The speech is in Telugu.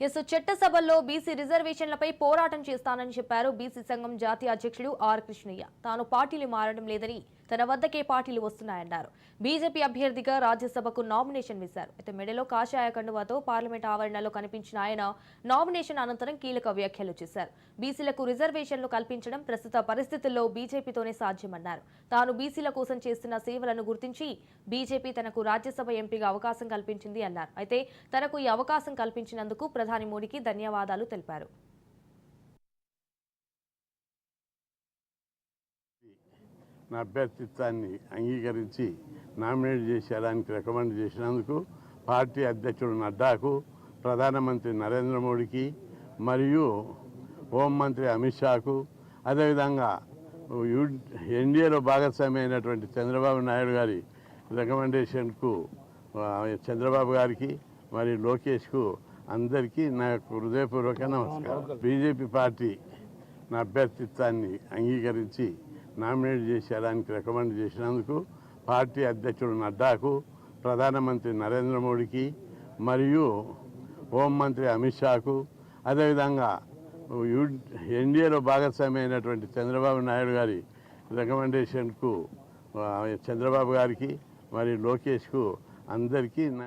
ఎస్ చట్టసభల్లో బీసీ రిజర్వేషన్లపై పోరాటం చేస్తానని చెప్పారు బీసీ సంఘం జాతీయ అధ్యక్షుడు ఆర్ కృష్ణయ్య. తాను పార్టీలు మారడం లేదని తన వద్దకే పార్టీలు వస్తున్నాయన్నారు. బీజేపీ అభ్యర్థిగా రాజ్యసభకు నామినేషన్ వేశారు. అయితే మెడలో కాషాయ కండువాతో పార్లమెంట్ ఆవరణలో కనిపించిన ఆయన నామినేషన్ అనంతరం కీలక వ్యాఖ్యలు చేశారు. బీసీలకు రిజర్వేషన్లు కల్పించడం ప్రస్తుత పరిస్థితుల్లో బీజేపీతోనే సాధ్యమన్నారు. తాను బీసీల కోసం చేస్తున్న సేవలను గుర్తించి బీజేపీ తనకు రాజ్యసభ ఎంపీగా అవకాశం కల్పించింది అన్నారు. అయితే తనకు ఈ అవకాశం కల్పించినందుకు ప్రధాని మోడీకి ధన్యవాదాలు తెలిపారు. నా అభ్యర్థిత్వాన్ని అంగీకరించి నామినేట్ చేసేయడానికి రికమెండ్ చేసినందుకు పార్టీ అధ్యక్షుడు నడ్డాకు ప్రధానమంత్రి నరేంద్ర మోడీకి మరియు హోంమంత్రి అమిత్ షాకు అదేవిధంగా యూ ఎన్డీఏలో భాగస్వామ్యమైనటువంటి చంద్రబాబు నాయుడు గారి రికమెండేషన్కు చంద్రబాబు గారికి మరియు లోకేష్కు అందరికీ నా యొక్క హృదయపూర్వక నమస్కారం. బీజేపీ పార్టీ నా అభ్యర్థిత్వాన్ని అంగీకరించి నామినేట్ చేసేయడానికి రికమెండ్ చేసినందుకు పార్టీ అధ్యక్షుడు నడ్డాకు ప్రధానమంత్రి నరేంద్ర మోడీకి మరియు హోంమంత్రి అమిత్ షాకు అదేవిధంగా యు ఎన్డీఏలో భాగస్వామి అయినటువంటి చంద్రబాబు నాయుడు గారి రికమెండేషన్కు చంద్రబాబు గారికి మరియు లోకేష్కు అందరికీ నా